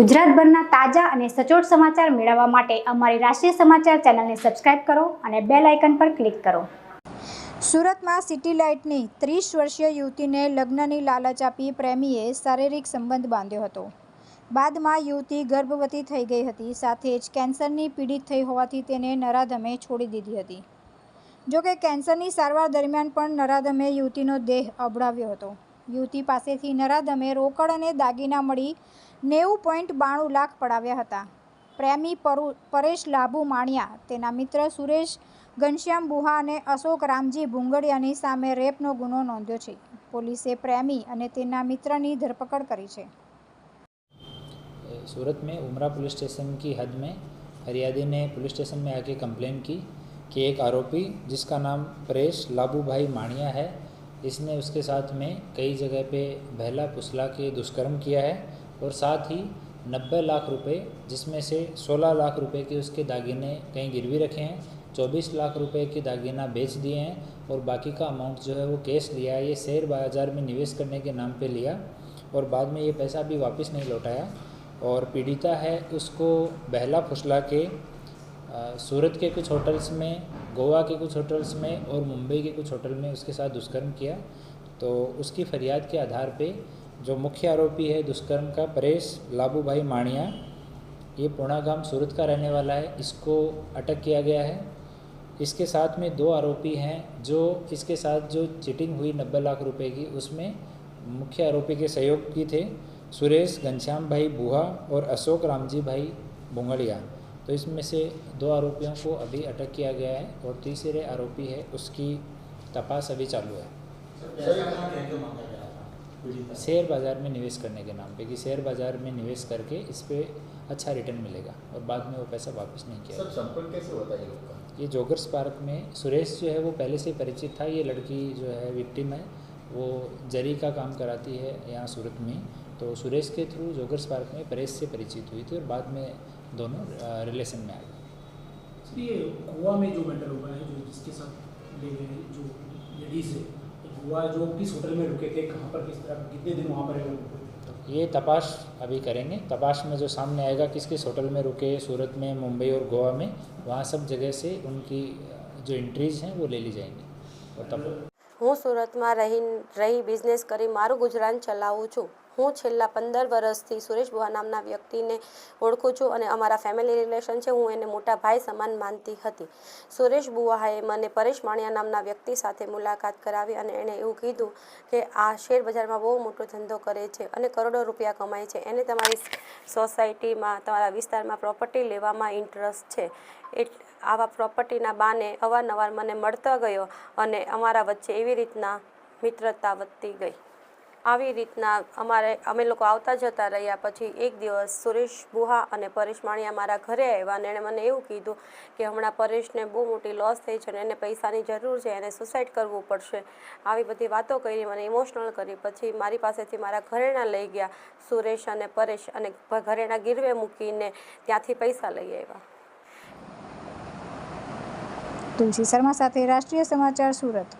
ગુજરાતભરના તાજા અને સચોટ સમાચાર મેળવવા માટે અમારી રાષ્ટ્રીય સમાચાર ચેનલને સબસ્ક્રાઇબ કરો અને બેલ આઇકન પર ક્લિક કરો. સુરતમાં સિટી લાઇટની ત્રીસ વર્ષીય યુવતીને લગ્નની લાલચ આપી પ્રેમીએ શારીરિક સંબંધ બાંધ્યો હતો. બાદમાં યુવતી ગર્ભવતી થઈ ગઈ હતી, સાથે જ કેન્સરની પીડિત થઈ હોવાથી તેને નરાધમે છોડી દીધી હતી. જોકે કેન્સરની સારવાર દરમિયાન પણ નરાધમે યુવતીનો દેહ અબડાવ્યો હતો. યુવતી પાસેથી નરાધમે રોકડ અને દાગીના મળી નેવું પોઈન્ટ બાણું લાખ પડાવ્યા હતા પ્રેમી પરુ પરેશ લાભુ માણિયા તેના મિત્ર સુરેશ ઘનશ્યામ બુહા અને અશોક રામજી ભુંગડિયાની સામે રેપનો ગુનો નોંધ્યો છે પોલીસે પ્રેમી અને તેના મિત્રની ધરપકડ કરી છે सूरत में उमरा पुलिस स्टेशन की हद में फरियादी ने पुलिस स्टेशन में आके कंप्लेन की कि एक आरोपी जिसका नाम परेश लाबू भाई माणिया है इसने उसके साथ में कई जगह पे बहला फुसला के दुष्कर्म किया है और साथ ही नब्बे लाख रुपए, जिसमें से 16 लाख रुपए के उसके दागिने कहीं गिरवी रखे हैं 24 लाख रुपए के दागिना बेच दिए हैं और बाकी का अमाउंट जो है वो कैश लिया है, ये शेयर बाज़ार में निवेश करने के नाम पे लिया और बाद में ये पैसा भी वापस नहीं लौटाया। और पीड़िता है उसको बहला फुसला के सूरत के कुछ होटल्स में, गोवा के कुछ होटल्स में और मुंबई के कुछ होटल में उसके साथ दुष्कर्म किया। तो उसकी फरियाद के आधार पे जो मुख्य आरोपी है, दुष्कर्म का परेश लाबू भाई माणिया, ये पूर्णागाम सूरत का रहने वाला है। इसको अटक किया गया है। इसके साथ में दो आरोपी हैं, जो इसके साथ जो चिटिंग हुई नब्बे लाख रुपए की, उसमें मुख्य आरोपी के सहयोग की थे, सुरेश घनश्याम भाई बुहा और अशोक रामजी भाई भुंगड़िया तो इसमें से दो आरोपियों को अभी अटक किया गया है और तीसरे आरोपी है, उसकी तपास अभी चालू है? शेयर बाज़ार में निवेश करने के नाम पे कि शेयर बाज़ार में निवेश करके इस पर अच्छा रिटर्न मिलेगा और बाद में वो पैसा वापस नहीं किया सर संपर्क कैसे होता है ये लोग का? ये जोगर्स पार्क में सुरेश जो है वो पहले से परिचित था ये लड़की जो है विक्टिम है वो जरी का काम कराती है यहाँ सूरत में तो सुरेश के थ्रू जोगर्स पार्क में परेश से परिचित हुई थी और बाद में दोनों रिलेशन में आ गए। ये गोवा में जो मैटर हुआ है जो जिसके साथ ले गए जो लेडीज़ है तो गोवा जो किस होटल में रुके थे कहाँ पर किस तरह कितने दिन वहाँ पर रहे वो रुके थे ये तपाश अभी करेंगे तपाश में जो सामने आएगा किस किस होटल में रुके सूरत में मुंबई और गोवा में वहाँ सब जगह से उनकी जो एंट्रीज हैं वो ले ली जाएंगी और तब હું સુરતમાં રહી રહી બિઝનેસ કરી મારું ગુજરાન ચલાવું છું હું છેલ્લા પંદર વર્ષથી સુરેશ બુહા નામના વ્યક્તિને ઓળખું છું અને અમારા ફેમિલી રિલેશન છે, હું એને મોટા ભાઈ સમાન માનતી હતી. સુરેશ બુવાએ મને પરેશ માણિયા નામના વ્યક્તિ સાથે મુલાકાત કરાવી અને એણે એવું કીધું કે, આ શેર બજારમાં બહુ મોટો ધંધો કરે છે અને કરોડો રૂપિયા કમાય છે. એને તમારી સોસાયટીમાં તમારા વિસ્તારમાં પ્રોપર્ટી લેવામાં ઇન્ટરેસ્ટ છે. એટ, આવા પ્રોપર્ટીના બાને અવારનવાર મને મળતા ગયો અને અમારા વચ્ચે એવી રીતના મિત્રતા વધતી ગઈ. આવી રીતના અમારે, અમે લોકો આવતા જતા રહ્યા પછી એક દિવસ સુરેશ બુહા અને પરેશ માણિયા મારા ઘરે આવ્યા અને એણે મને એવું કીધું કે હમણાં પરેશને બહુ મોટી લોસ થઈ છે અને એને પૈસાની જરૂર છે, એને સુસાઇડ કરવું પડશે. આવી બધી વાતો કરી, મને ઇમોશનલ કરી. પછી મારી પાસેથી મારા ઘરેણા લઈ ગયા, સુરેશ અને પરેશ અને ઘરેણા ગીરવે મૂકીને ત્યાંથી પૈસા લઈ આવ્યા. તુલસી શર્મા સાથે રાષ્ટ્રીય સમાચાર સુરત.